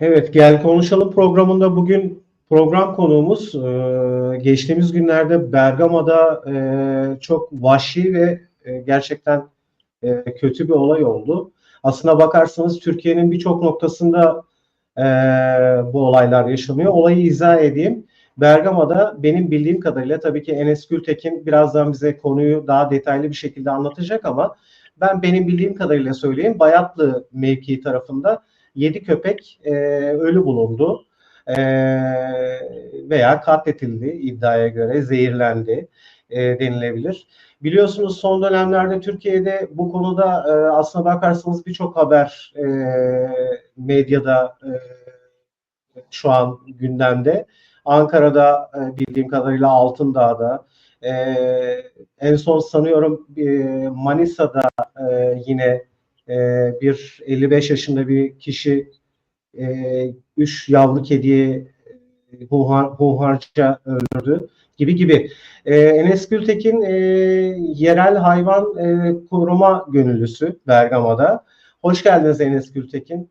Evet, Gel Konuşalım programında bugün program konuğumuz e, geçtiğimiz günlerde Bergama'da e, çok vahşi ve e, gerçekten kötü bir olay oldu. Aslına bakarsanız Türkiye'nin birçok noktasında bu olaylar yaşanıyor. Olayı izah edeyim. Bergama'da benim bildiğim kadarıyla tabii ki Enes Gültekin birazdan bize konuyu daha detaylı bir şekilde anlatacak ama ben benim bildiğim kadarıyla söyleyeyim. Bayatlı mevkii tarafında 7 köpek e, ölü bulundu e, veya katletildi iddiaya göre zehirlendi e, denilebilir. Biliyorsunuz son dönemlerde Türkiye'de bu konuda e, aslına bakarsanız birçok haber e, medyada e, şu an gündemde. Ankara'da e, bildiğim kadarıyla Altındağ'da, e, en son sanıyorum e, Manisa'da e, yine e, bir 55 yaşında bir kişi e, üç yavru kediyi e, huhar, huharca öldürdü gibi gibi. E, Enes Gültekin e, yerel hayvan e, koruma gönüllüsü Bergama'da. Hoş geldiniz Enes Gültekin.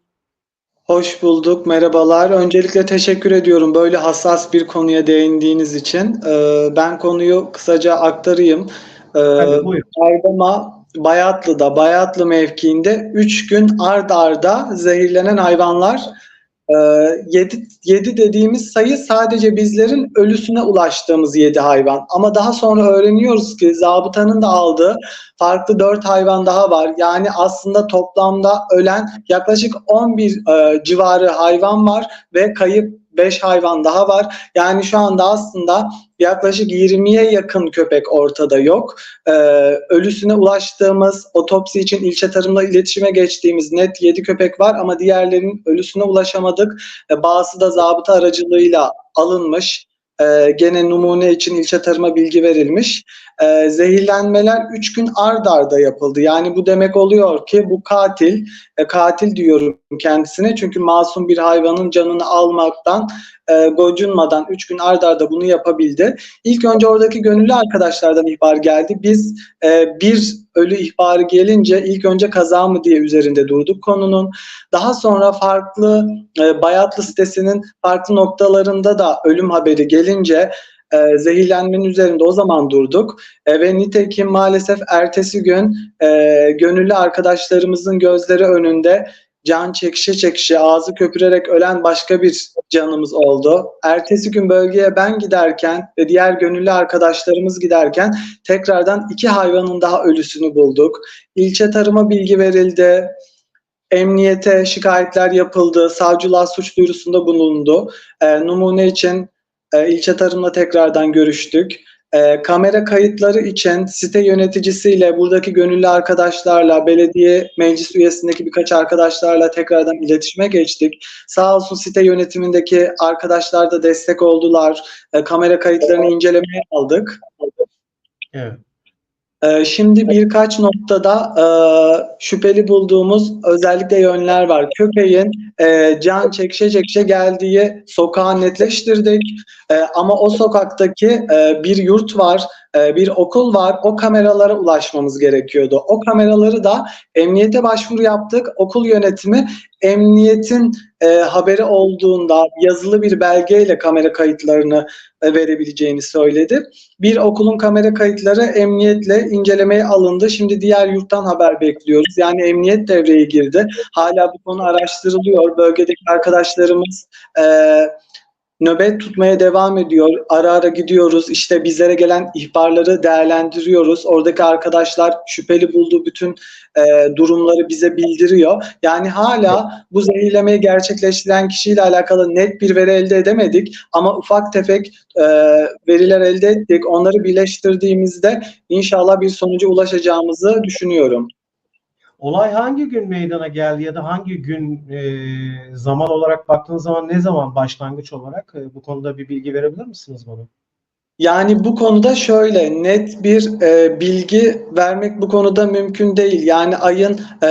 Hoş bulduk, merhabalar. Öncelikle teşekkür ediyorum böyle hassas bir konuya değindiğiniz için. Ee, ben konuyu kısaca aktarayım. Ee, Tabii, buyurun. Bergama, Bayatlı'da, Bayatlı mevkiinde 3 gün ard arda zehirlenen hayvanlar 7, 7 dediğimiz sayı sadece bizlerin ölüsüne ulaştığımız 7 hayvan. Ama daha sonra öğreniyoruz ki zabıtanın da aldığı farklı 4 hayvan daha var. Yani aslında toplamda ölen yaklaşık 11 e, civarı hayvan var ve kayıp 5 hayvan daha var. Yani şu anda aslında yaklaşık 20'ye yakın köpek ortada yok. Ee, ölüsüne ulaştığımız, otopsi için ilçe tarımla iletişime geçtiğimiz net 7 köpek var ama diğerlerinin ölüsüne ulaşamadık. Ee, bazısı da zabıta aracılığıyla alınmış. Ee, gene numune için ilçe tarıma bilgi verilmiş. Ee, zehirlenmeler 3 gün ard arda yapıldı. Yani bu demek oluyor ki bu katil, e, katil diyorum kendisine çünkü masum bir hayvanın canını almaktan e, gocunmadan 3 gün ard arda bunu yapabildi. İlk önce oradaki gönüllü arkadaşlardan ihbar geldi. Biz e, bir ölü ihbarı gelince ilk önce kaza mı diye üzerinde durduk konunun. Daha sonra farklı e, Bayatlı sitesinin farklı noktalarında da ölüm haberi gelince e, zehirlenmenin üzerinde o zaman durduk e, ve nitekim maalesef ertesi gün e, gönüllü arkadaşlarımızın gözleri önünde can çekişe çekişe ağzı köpürerek ölen başka bir canımız oldu. Ertesi gün bölgeye ben giderken ve diğer gönüllü arkadaşlarımız giderken tekrardan iki hayvanın daha ölüsünü bulduk. İlçe tarıma bilgi verildi. Emniyete şikayetler yapıldı. Savcılığa suç duyurusunda bulundu. E, numune için e, ilçe tarımla tekrardan görüştük. E, kamera kayıtları için site yöneticisiyle, buradaki gönüllü arkadaşlarla, belediye meclis üyesindeki birkaç arkadaşlarla tekrardan iletişime geçtik. Sağ olsun site yönetimindeki arkadaşlar da destek oldular. E, kamera kayıtlarını incelemeye aldık. Evet. Ee, Şimdi birkaç noktada e, şüpheli bulduğumuz özellikle yönler var. Köpeğin e, can çekişe çekişe geldiği sokağı netleştirdik. E, ama o sokaktaki bir yurt var, e, bir okul var. O kameralara ulaşmamız gerekiyordu. O kameraları da emniyete başvuru yaptık. Okul yönetimi emniyetin e, haberi olduğunda yazılı bir belgeyle kamera kayıtlarını e, verebileceğini söyledi. Bir okulun kamera kayıtları emniyetle incelemeye alındı. Şimdi diğer yurttan haber bekliyoruz. Yani emniyet devreye girdi. Hala bu konu araştırılıyor. Bölgedeki arkadaşlarımız e, nöbet tutmaya devam ediyor. Ara ara gidiyoruz. İşte bizlere gelen ihbarları değerlendiriyoruz. Oradaki arkadaşlar şüpheli bulduğu bütün e, durumları bize bildiriyor. Yani hala bu zehirlemeyi gerçekleştiren kişiyle alakalı net bir veri elde edemedik. Ama ufak tefek e, veriler elde ettik. Onları birleştirdiğimizde inşallah bir sonuca ulaşacağımızı düşünüyorum. Olay hangi gün meydana geldi ya da hangi gün e, zaman olarak baktığınız zaman ne zaman başlangıç olarak e, bu konuda bir bilgi verebilir misiniz bana? Yani bu konuda şöyle net bir e, bilgi vermek bu konuda mümkün değil. Yani ayın e,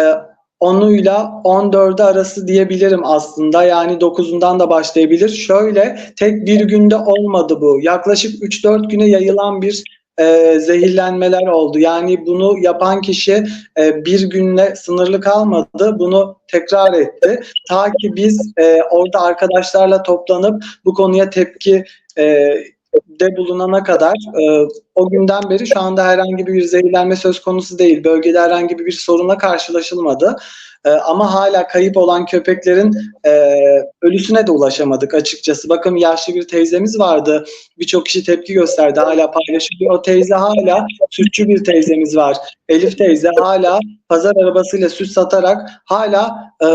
10'uyla 14'ü arası diyebilirim aslında. Yani 9'undan da başlayabilir. Şöyle tek bir günde olmadı bu. Yaklaşık 3-4 güne yayılan bir e, zehirlenmeler oldu. Yani bunu yapan kişi e, bir günle sınırlı kalmadı. Bunu tekrar etti. Ta ki biz e, orada arkadaşlarla toplanıp bu konuya tepki e, de bulunana kadar e, o günden beri şu anda herhangi bir zehirlenme söz konusu değil. Bölgede herhangi bir sorunla karşılaşılmadı. E, ama hala kayıp olan köpeklerin e, ölüsüne de ulaşamadık açıkçası. Bakın yaşlı bir teyzemiz vardı. Birçok kişi tepki gösterdi. Hala paylaşılıyor. O teyze hala sütçü bir teyzemiz var. Elif teyze hala pazar arabasıyla süt satarak hala e,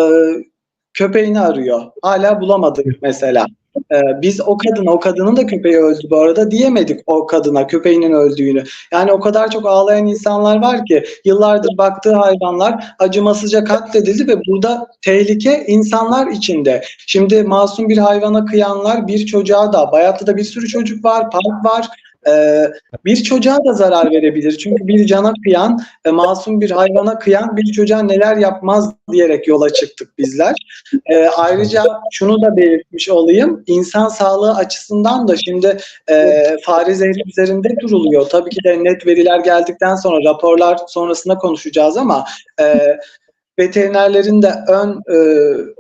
köpeğini arıyor. Hala bulamadık mesela. Ee, biz o kadına, o kadının da köpeği öldü bu arada diyemedik o kadına köpeğinin öldüğünü. Yani o kadar çok ağlayan insanlar var ki yıllardır baktığı hayvanlar acımasızca katledildi ve burada tehlike insanlar içinde. Şimdi masum bir hayvana kıyanlar bir çocuğa da, Bayatlı'da bir sürü çocuk var, park var. Ee, bir çocuğa da zarar verebilir. Çünkü bir cana kıyan, e, masum bir hayvana kıyan bir çocuğa neler yapmaz diyerek yola çıktık bizler. Ee, ayrıca şunu da belirtmiş olayım. İnsan sağlığı açısından da şimdi e, fare zehri üzerinde duruluyor. Tabii ki de net veriler geldikten sonra raporlar sonrasında konuşacağız ama e, veterinerlerin de ön e,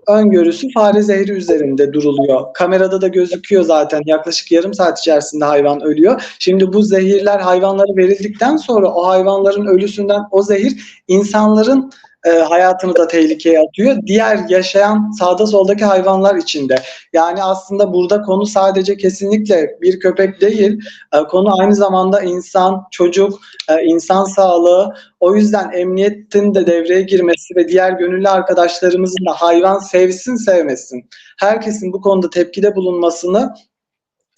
öngörüsü fare zehri üzerinde duruluyor. Kamerada da gözüküyor zaten yaklaşık yarım saat içerisinde hayvan ölüyor. Şimdi bu zehirler hayvanlara verildikten sonra o hayvanların ölüsünden o zehir insanların e, hayatını da tehlikeye atıyor. Diğer yaşayan sağda soldaki hayvanlar içinde. Yani aslında burada konu sadece kesinlikle bir köpek değil. E, konu aynı zamanda insan, çocuk, e, insan sağlığı. O yüzden emniyetin de devreye girmesi ve diğer gönüllü arkadaşlarımızın da hayvan sevsin sevmesin. Herkesin bu konuda tepkide bulunmasını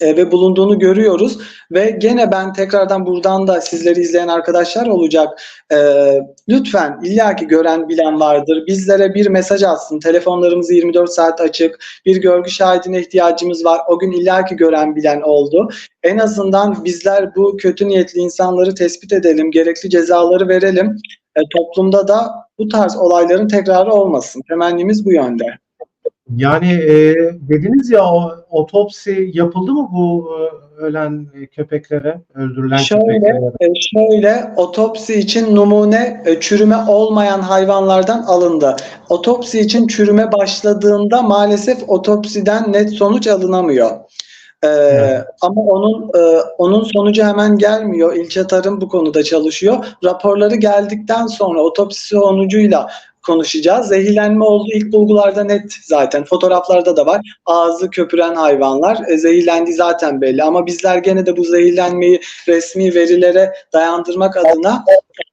ve bulunduğunu görüyoruz ve gene ben tekrardan buradan da sizleri izleyen arkadaşlar olacak. E, lütfen illaki gören bilen vardır. Bizlere bir mesaj atsın. Telefonlarımız 24 saat açık. Bir görgü şahidine ihtiyacımız var. O gün illaki gören bilen oldu. En azından bizler bu kötü niyetli insanları tespit edelim. Gerekli cezaları verelim. E, toplumda da bu tarz olayların tekrarı olmasın. Temennimiz bu yönde. Yani e, dediniz ya o otopsi yapıldı mı bu e, ölen köpeklere, öldürülen Şöyle, köpeklere? e, şöyle otopsi için numune e, çürüme olmayan hayvanlardan alındı. Otopsi için çürüme başladığında maalesef otopsiden net sonuç alınamıyor. Ee, Evet. Ama onun e, onun sonucu hemen gelmiyor. İlçe Tarım bu konuda çalışıyor. Raporları geldikten sonra otopsi sonucuyla konuşacağız. Zehirlenme olduğu ilk bulgularda net zaten. Fotoğraflarda da var. Ağzı köpüren hayvanlar. E, zehirlendiği zaten belli. Ama bizler gene de bu zehirlenmeyi resmi verilere dayandırmak adına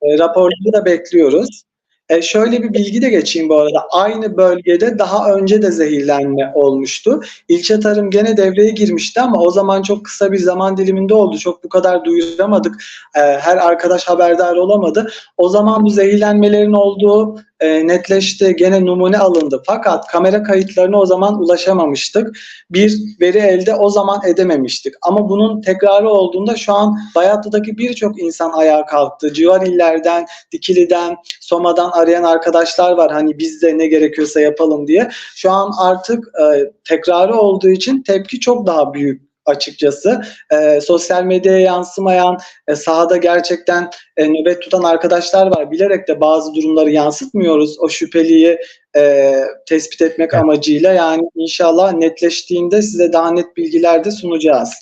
e, raporları da bekliyoruz. E, şöyle bir bilgi de geçeyim bu arada. Aynı bölgede daha önce de zehirlenme olmuştu. İlçe tarım gene devreye girmişti ama o zaman çok kısa bir zaman diliminde oldu. Çok bu kadar duyuramadık. E, her arkadaş haberdar olamadı. O zaman bu zehirlenmelerin olduğu e, netleşti. Gene numune alındı. Fakat kamera kayıtlarına o zaman ulaşamamıştık. Bir veri elde o zaman edememiştik. Ama bunun tekrarı olduğunda şu an Bayatlı'daki birçok insan ayağa kalktı. Civar illerden, Dikili'den, Soma'dan arayan arkadaşlar var. Hani biz de ne gerekiyorsa yapalım diye. Şu an artık e, tekrarı olduğu için tepki çok daha büyük açıkçası. E, sosyal medyaya yansımayan, e, sahada gerçekten e, nöbet tutan arkadaşlar var. Bilerek de bazı durumları yansıtmıyoruz. O şüpheliyi e, tespit etmek Evet. amacıyla. Yani inşallah netleştiğinde size daha net bilgiler de sunacağız.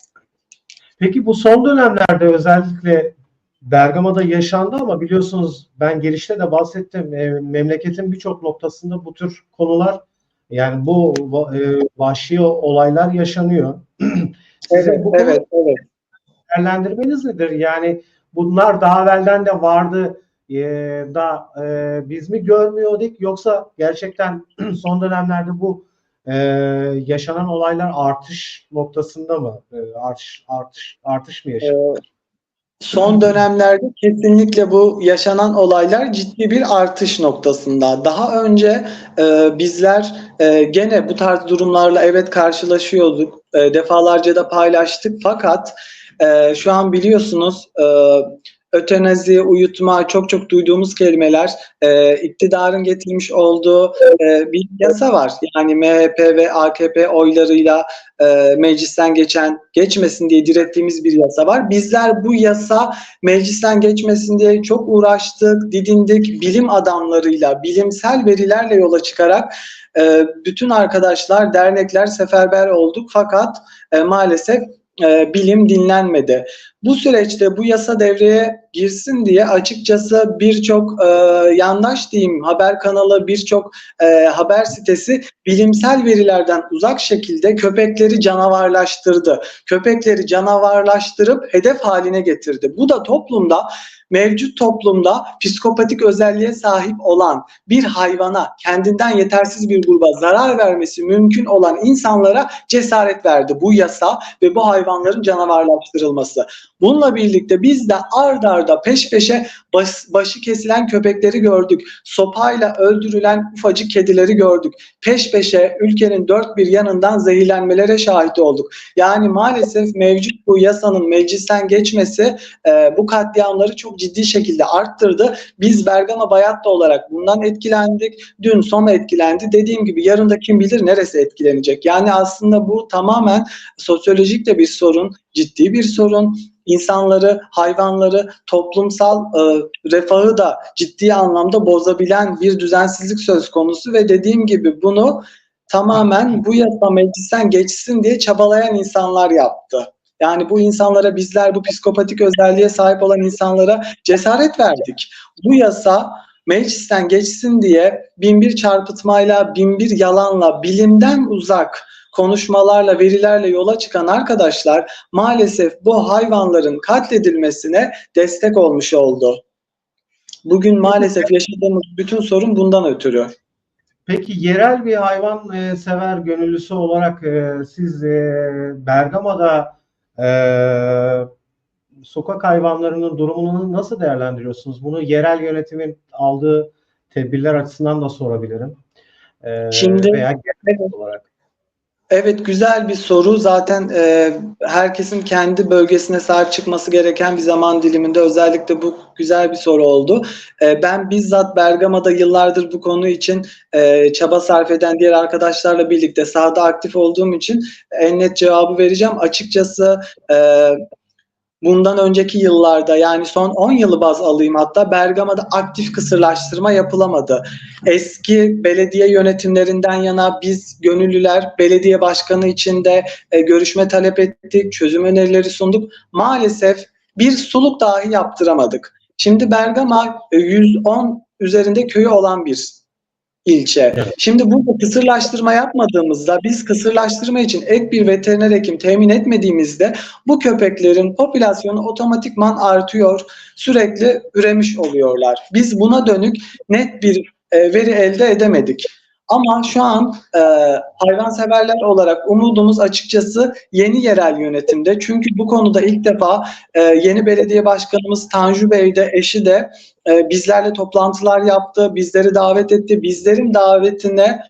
Peki bu son dönemlerde özellikle Bergama'da yaşandı ama biliyorsunuz ben girişte de bahsettim. E, memleketin birçok noktasında bu tür konular yani bu e, vahşi olaylar yaşanıyor. Sizin Evet, bu evet, evet. değerlendirmeniz nedir? Yani bunlar daha evvelden de vardı e, da e, biz mi görmüyorduk yoksa gerçekten son dönemlerde bu e, yaşanan olaylar artış noktasında mı? E, artış artış artış mı yaşanıyor? Ee, Son dönemlerde kesinlikle bu yaşanan olaylar ciddi bir artış noktasında. Daha önce e, bizler e, gene bu tarz durumlarla evet karşılaşıyorduk. E, defalarca da paylaştık. Fakat e, şu an biliyorsunuz e, ötenazi, uyutma çok çok duyduğumuz kelimeler. E, iktidarın getirmiş olduğu e, bir yasa var. Yani MHP ve AKP oylarıyla e, meclisten geçen, geçmesin diye direttiğimiz bir yasa var. Bizler bu yasa meclisten geçmesin diye çok uğraştık, didindik. Bilim adamlarıyla, bilimsel verilerle yola çıkarak e, bütün arkadaşlar, dernekler seferber olduk. Fakat e, maalesef e, bilim dinlenmedi. Bu süreçte bu yasa devreye girsin diye açıkçası birçok e, yandaş diyeyim haber kanalı, birçok e, haber sitesi bilimsel verilerden uzak şekilde köpekleri canavarlaştırdı. Köpekleri canavarlaştırıp hedef haline getirdi. Bu da toplumda mevcut toplumda psikopatik özelliğe sahip olan bir hayvana, kendinden yetersiz bir gruba zarar vermesi mümkün olan insanlara cesaret verdi bu yasa ve bu hayvanların canavarlaştırılması. Bununla birlikte biz de ard arda peş peşe baş, başı kesilen köpekleri gördük. Sopayla öldürülen ufacık kedileri gördük. Peş peşe ülkenin dört bir yanından zehirlenmelere şahit olduk. Yani maalesef mevcut bu yasanın meclisten geçmesi e, bu katliamları çok ciddi şekilde arttırdı. Biz Bergama Bayatlı olarak bundan etkilendik. Dün sona etkilendi. Dediğim gibi yarın da kim bilir neresi etkilenecek. Yani aslında bu tamamen sosyolojik de bir sorun, ciddi bir sorun insanları, hayvanları, toplumsal e, refahı da ciddi anlamda bozabilen bir düzensizlik söz konusu ve dediğim gibi bunu tamamen bu yasa meclisten geçsin diye çabalayan insanlar yaptı. Yani bu insanlara bizler bu psikopatik özelliğe sahip olan insanlara cesaret verdik. Bu yasa meclisten geçsin diye binbir çarpıtmayla, binbir yalanla, bilimden uzak konuşmalarla, verilerle yola çıkan arkadaşlar maalesef bu hayvanların katledilmesine destek olmuş oldu. Bugün maalesef yaşadığımız bütün sorun bundan ötürü. Peki yerel bir hayvan e, sever gönüllüsü olarak e, siz e, Bergama'da e, sokak hayvanlarının durumunu nasıl değerlendiriyorsunuz? Bunu yerel yönetimin aldığı tedbirler açısından da sorabilirim. E, Şimdi- veya genel olarak. Evet güzel bir soru. Zaten e, herkesin kendi bölgesine sahip çıkması gereken bir zaman diliminde özellikle bu güzel bir soru oldu. E, ben bizzat Bergama'da yıllardır bu konu için e, çaba sarf eden diğer arkadaşlarla birlikte sahada aktif olduğum için en net cevabı vereceğim. Açıkçası e, bundan önceki yıllarda yani son 10 yılı baz alayım hatta Bergama'da aktif kısırlaştırma yapılamadı. Eski belediye yönetimlerinden yana biz gönüllüler belediye başkanı için de e, görüşme talep ettik, çözüm önerileri sunduk. Maalesef bir suluk dahi yaptıramadık. Şimdi Bergama e, 110 üzerinde köyü olan bir ilçe. Evet. Şimdi burada kısırlaştırma yapmadığımızda biz kısırlaştırma için ek bir veteriner hekim temin etmediğimizde bu köpeklerin popülasyonu otomatikman artıyor. Sürekli üremiş oluyorlar. Biz buna dönük net bir e, veri elde edemedik. Ama şu an e, hayvanseverler olarak umudumuz açıkçası yeni yerel yönetimde. Çünkü bu konuda ilk defa e, yeni belediye başkanımız Tanju Bey de eşi de e, bizlerle toplantılar yaptı, bizleri davet etti. Bizlerin davetine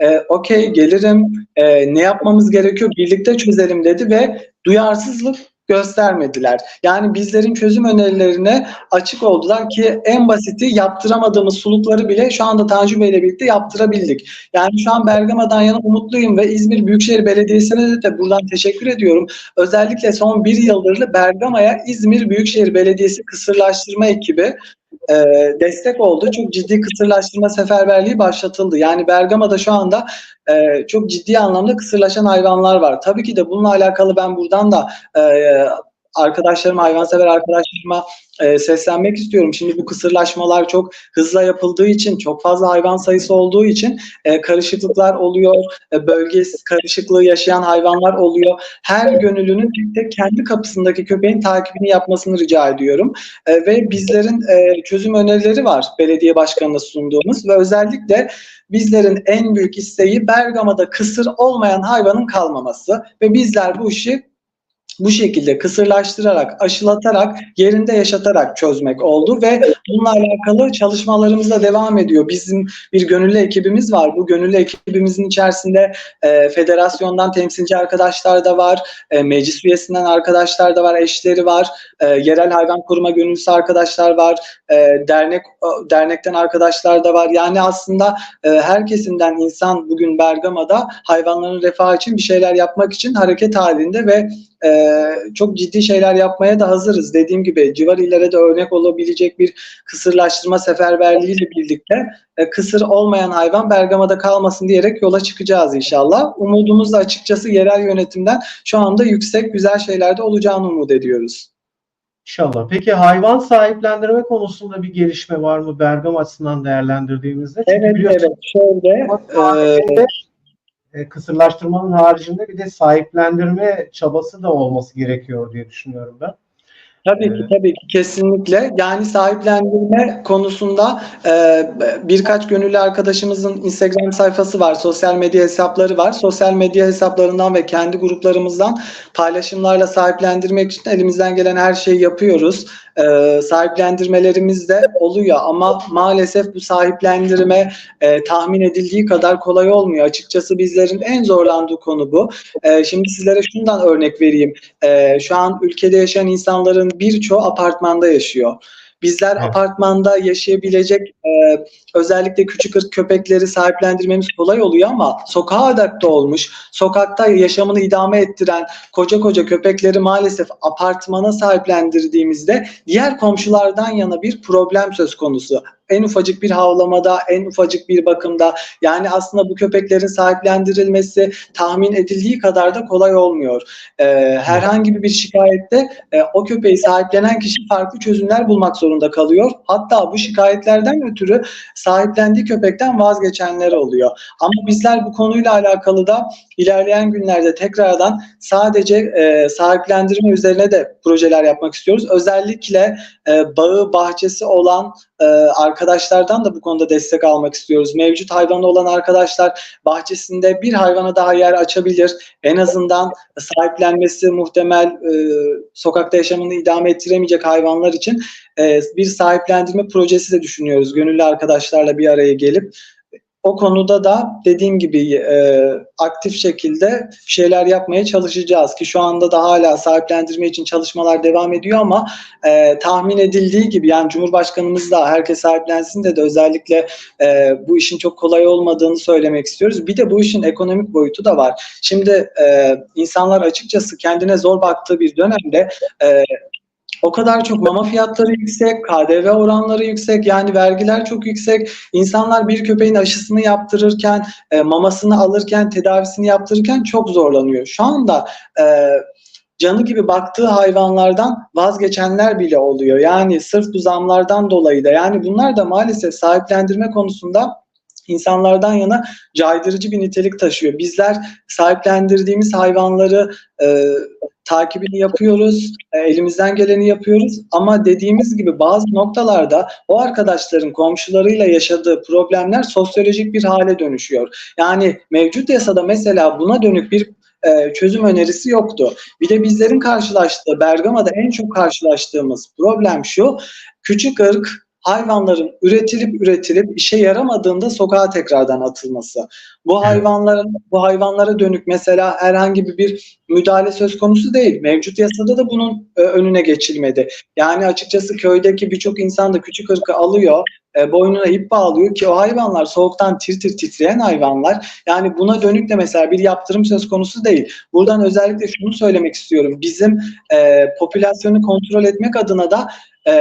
e, okey gelirim, e, ne yapmamız gerekiyor birlikte çözelim dedi ve duyarsızlık göstermediler. Yani bizlerin çözüm önerilerine açık oldular ki en basiti yaptıramadığımız sulukları bile şu anda Tanju Bey ile birlikte yaptırabildik. Yani şu an Bergama'dan yana umutluyum ve İzmir Büyükşehir Belediyesi'ne de buradan teşekkür ediyorum. Özellikle son bir yıldır Bergama'ya İzmir Büyükşehir Belediyesi kısırlaştırma ekibi e, destek oldu. Çok ciddi kısırlaştırma seferberliği başlatıldı. Yani Bergama'da şu anda e, çok ciddi anlamda kısırlaşan hayvanlar var. Tabii ki de bununla alakalı ben buradan da e, arkadaşlarıma, hayvansever arkadaşlarıma e, seslenmek istiyorum. Şimdi bu kısırlaşmalar çok hızla yapıldığı için, çok fazla hayvan sayısı olduğu için e, karışıklıklar oluyor. E, bölge karışıklığı yaşayan hayvanlar oluyor. Her gönüllünün tek tek kendi kapısındaki köpeğin takibini yapmasını rica ediyorum. E, ve bizlerin e, çözüm önerileri var belediye başkanına sunduğumuz ve özellikle bizlerin en büyük isteği Bergama'da kısır olmayan hayvanın kalmaması ve bizler bu işi bu şekilde kısırlaştırarak, aşılatarak, yerinde yaşatarak çözmek oldu ve bununla alakalı çalışmalarımız da devam ediyor. Bizim bir gönüllü ekibimiz var. Bu gönüllü ekibimizin içerisinde e, federasyondan temsilci arkadaşlar da var, e, meclis üyesinden arkadaşlar da var, eşleri var, e, yerel hayvan koruma gönüllüsü arkadaşlar var, e, dernek dernekten arkadaşlar da var. Yani aslında e, her kesimden insan bugün Bergama'da hayvanların refahı için bir şeyler yapmak için hareket halinde ve e, çok ciddi şeyler yapmaya da hazırız. Dediğim gibi civar illere de örnek olabilecek bir kısırlaştırma seferberliğiyle birlikte e, kısır olmayan hayvan Bergama'da kalmasın diyerek yola çıkacağız inşallah. Umudumuz da açıkçası yerel yönetimden şu anda yüksek güzel şeylerde olacağını umut ediyoruz. İnşallah. Peki hayvan sahiplendirme konusunda bir gelişme var mı Bergama açısından değerlendirdiğimizde? Çünkü Evet evet şöyle haricinde, e, kısırlaştırmanın haricinde bir de sahiplendirme çabası da olması gerekiyor diye düşünüyorum ben. Tabii ki tabii ki kesinlikle. Yani sahiplendirme konusunda e, birkaç gönüllü arkadaşımızın Instagram sayfası var, sosyal medya hesapları var. Sosyal medya hesaplarından ve kendi gruplarımızdan paylaşımlarla sahiplendirmek için elimizden gelen her şeyi yapıyoruz. E, sahiplendirmelerimiz de oluyor ama maalesef bu sahiplendirme e, tahmin edildiği kadar kolay olmuyor. Açıkçası bizlerin en zorlandığı konu bu. E, şimdi sizlere şundan örnek vereyim. E, şu an ülkede yaşayan insanların birçoğu apartmanda yaşıyor. Bizler Evet. apartmanda yaşayabilecek e, özellikle küçük ırk köpekleri sahiplendirmemiz kolay oluyor ama sokağa adapte olmuş, sokakta yaşamını idame ettiren koca koca köpekleri maalesef apartmana sahiplendirdiğimizde diğer komşulardan yana bir problem söz konusu. En ufacık bir havlamada, en ufacık bir bakımda yani aslında bu köpeklerin sahiplendirilmesi tahmin edildiği kadar da kolay olmuyor. Ee, herhangi bir şikayette e, o köpeği sahiplenen kişi farklı çözümler bulmak zorunda kalıyor. Hatta bu şikayetlerden ötürü sahiplendiği köpekten vazgeçenler oluyor. Ama bizler bu konuyla alakalı da ilerleyen günlerde tekrardan sadece e, sahiplendirme üzerine de projeler yapmak istiyoruz. Özellikle e, bağı, bahçesi olan e, arkadaşlardan da bu konuda destek almak istiyoruz. Mevcut hayvanı olan arkadaşlar bahçesinde bir hayvana daha yer açabilir. En azından sahiplenmesi muhtemel e, sokakta yaşamını idame ettiremeyecek hayvanlar için e, bir sahiplendirme projesi de düşünüyoruz. Gönüllü arkadaşlarla bir araya gelip o konuda da dediğim gibi e, aktif şekilde şeyler yapmaya çalışacağız ki şu anda da hala sahiplendirme için çalışmalar devam ediyor ama e, tahmin edildiği gibi yani Cumhurbaşkanımız da herkes sahiplensin de de özellikle e, bu işin çok kolay olmadığını söylemek istiyoruz. Bir de bu işin ekonomik boyutu da var. Şimdi e, insanlar açıkçası kendine zor baktığı bir dönemde e, o kadar çok mama fiyatları yüksek, KDV oranları yüksek, yani vergiler çok yüksek. İnsanlar bir köpeğin aşısını yaptırırken, e, mamasını alırken, tedavisini yaptırırken çok zorlanıyor. Şu anda e, canı gibi baktığı hayvanlardan vazgeçenler bile oluyor. Yani sırf bu zamlardan dolayı da yani bunlar da maalesef sahiplendirme konusunda insanlardan yana caydırıcı bir nitelik taşıyor. Bizler sahiplendirdiğimiz hayvanları e, takibini yapıyoruz, e, elimizden geleni yapıyoruz ama dediğimiz gibi bazı noktalarda o arkadaşların komşularıyla yaşadığı problemler sosyolojik bir hale dönüşüyor. Yani mevcut yasada mesela buna dönük bir e, çözüm önerisi yoktu. Bir de bizlerin karşılaştığı, Bergama'da en çok karşılaştığımız problem şu, küçük ırk hayvanların üretilip üretilip işe yaramadığında sokağa tekrardan atılması. Bu hayvanların bu hayvanlara dönük mesela herhangi bir, bir müdahale söz konusu değil. Mevcut yasada da bunun e, önüne geçilmedi. Yani açıkçası köydeki birçok insan da küçük ırkı alıyor, e, boynuna ip bağlıyor ki o hayvanlar soğuktan tir tir titreyen hayvanlar. Yani buna dönük de mesela bir yaptırım söz konusu değil. Buradan özellikle şunu söylemek istiyorum. Bizim e, popülasyonu kontrol etmek adına da e,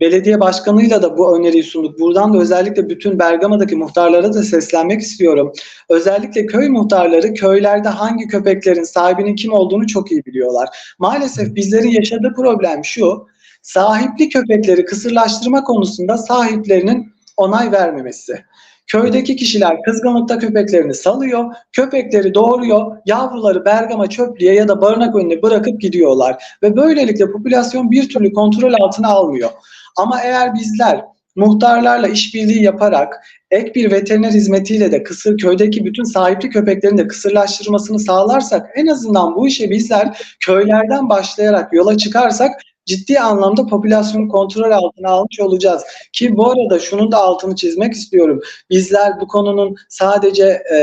belediye başkanıyla da bu öneriyi sunduk. Buradan da özellikle bütün Bergama'daki muhtarlara da seslenmek istiyorum. Özellikle köy muhtarları köylerde hangi köpeklerin sahibinin kim olduğunu çok iyi biliyorlar. Maalesef bizlerin yaşadığı problem şu. Sahipli köpekleri kısırlaştırma konusunda sahiplerinin onay vermemesi. Köydeki kişiler kızgınlıkta köpeklerini salıyor, köpekleri doğuruyor, yavruları Bergama çöplüğe ya da barınak önüne bırakıp gidiyorlar. Ve böylelikle popülasyon bir türlü kontrol altına almıyor. Ama eğer bizler muhtarlarla işbirliği yaparak ek bir veteriner hizmetiyle de kısır köydeki bütün sahipli köpeklerin de kısırlaştırmasını sağlarsak en azından bu işe bizler köylerden başlayarak yola çıkarsak ciddi anlamda popülasyonu kontrol altına almış olacağız. Ki bu arada şunun da altını çizmek istiyorum. Bizler bu konunun sadece e,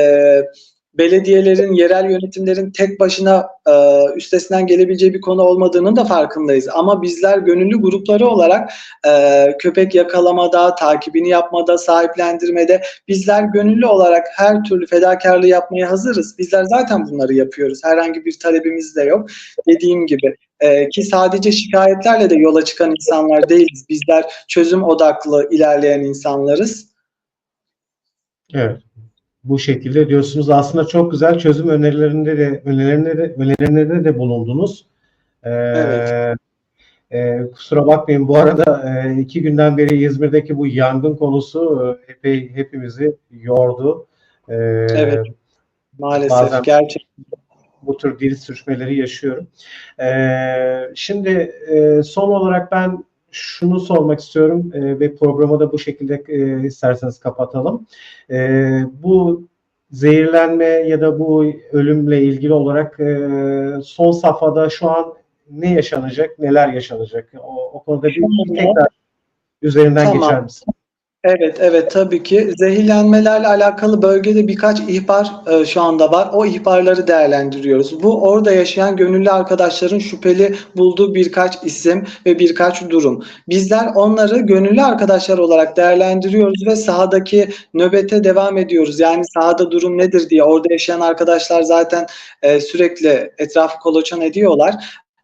belediyelerin, yerel yönetimlerin tek başına e, üstesinden gelebileceği bir konu olmadığının da farkındayız. Ama bizler gönüllü grupları olarak e, köpek yakalamada, takibini yapmada, sahiplendirmede bizler gönüllü olarak her türlü fedakarlığı yapmaya hazırız. Bizler zaten bunları yapıyoruz. Herhangi bir talebimiz de yok. Dediğim gibi e, ki sadece şikayetlerle de yola çıkan insanlar değiliz. Bizler çözüm odaklı ilerleyen insanlarız. Evet. Bu şekilde diyorsunuz. Aslında çok güzel çözüm önerilerinde de önerilerinde de önerilerinde de bulundunuz. Ee, Evet. e, kusura bakmayın. Bu arada e, iki günden beri İzmir'deki bu yangın konusu e, epey hepimizi yordu. Ee, Evet. Maalesef gerçekten. bu tür dil sürçmeleri yaşıyorum. Ee, şimdi e, son olarak ben şunu sormak istiyorum e, ve programı da bu şekilde e, isterseniz kapatalım. E, bu zehirlenme ya da bu ölümle ilgili olarak e, son safhada şu an ne yaşanacak, neler yaşanacak? O, o konuda bir tekrar üzerinden Tamam. geçer misin? Evet, evet tabii ki. Zehirlenmelerle alakalı bölgede birkaç ihbar e, şu anda var. O ihbarları değerlendiriyoruz. Bu orada yaşayan gönüllü arkadaşların şüpheli bulduğu birkaç isim ve birkaç durum. Bizler onları gönüllü arkadaşlar olarak değerlendiriyoruz ve sahadaki nöbete devam ediyoruz. Yani sahada durum nedir diye orada yaşayan arkadaşlar zaten e, sürekli etrafı kolaçan ediyorlar.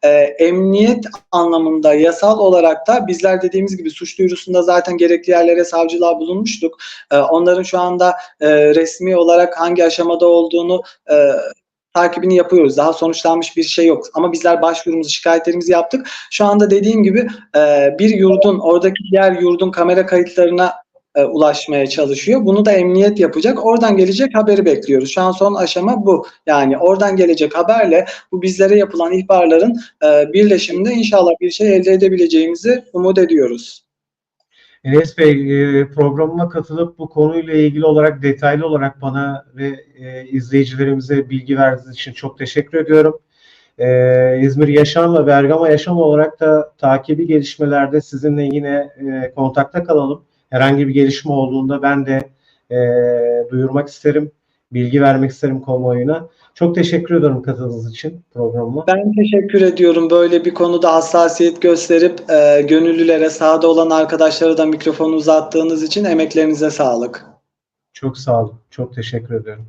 E, emniyet anlamında yasal olarak da bizler dediğimiz gibi suç duyurusunda zaten gerekli yerlere savcılığa bulunmuştuk. E, onların şu anda e, resmi olarak hangi aşamada olduğunu e, takibini yapıyoruz. Daha sonuçlanmış bir şey yok. Ama bizler başvurumuzu, şikayetlerimizi yaptık. Şu anda dediğim gibi e, bir yurdun, oradaki diğer yurdun kamera kayıtlarına e, ulaşmaya çalışıyor. Bunu da emniyet yapacak. Oradan gelecek haberi bekliyoruz. Şu an son aşama bu. Yani oradan gelecek haberle bu bizlere yapılan ihbarların e, birleşiminde inşallah bir şey elde edebileceğimizi umut ediyoruz. Enes Bey e, programıma katılıp bu konuyla ilgili olarak detaylı olarak bana ve e, izleyicilerimize bilgi verdiğiniz için çok teşekkür ediyorum. E, İzmir Yaşam ve Bergama Yaşam olarak da takibi gelişmelerde sizinle yine kontakta kalalım. Herhangi bir gelişme olduğunda ben de e, duyurmak isterim, bilgi vermek isterim kamuoyuna. Çok teşekkür ederim katıldığınız için programıma. Ben teşekkür ediyorum böyle bir konuda hassasiyet gösterip e, gönüllülere, sahada olan arkadaşlara da mikrofonu uzattığınız için emeklerinize sağlık. Çok sağ olun. Çok teşekkür ediyorum.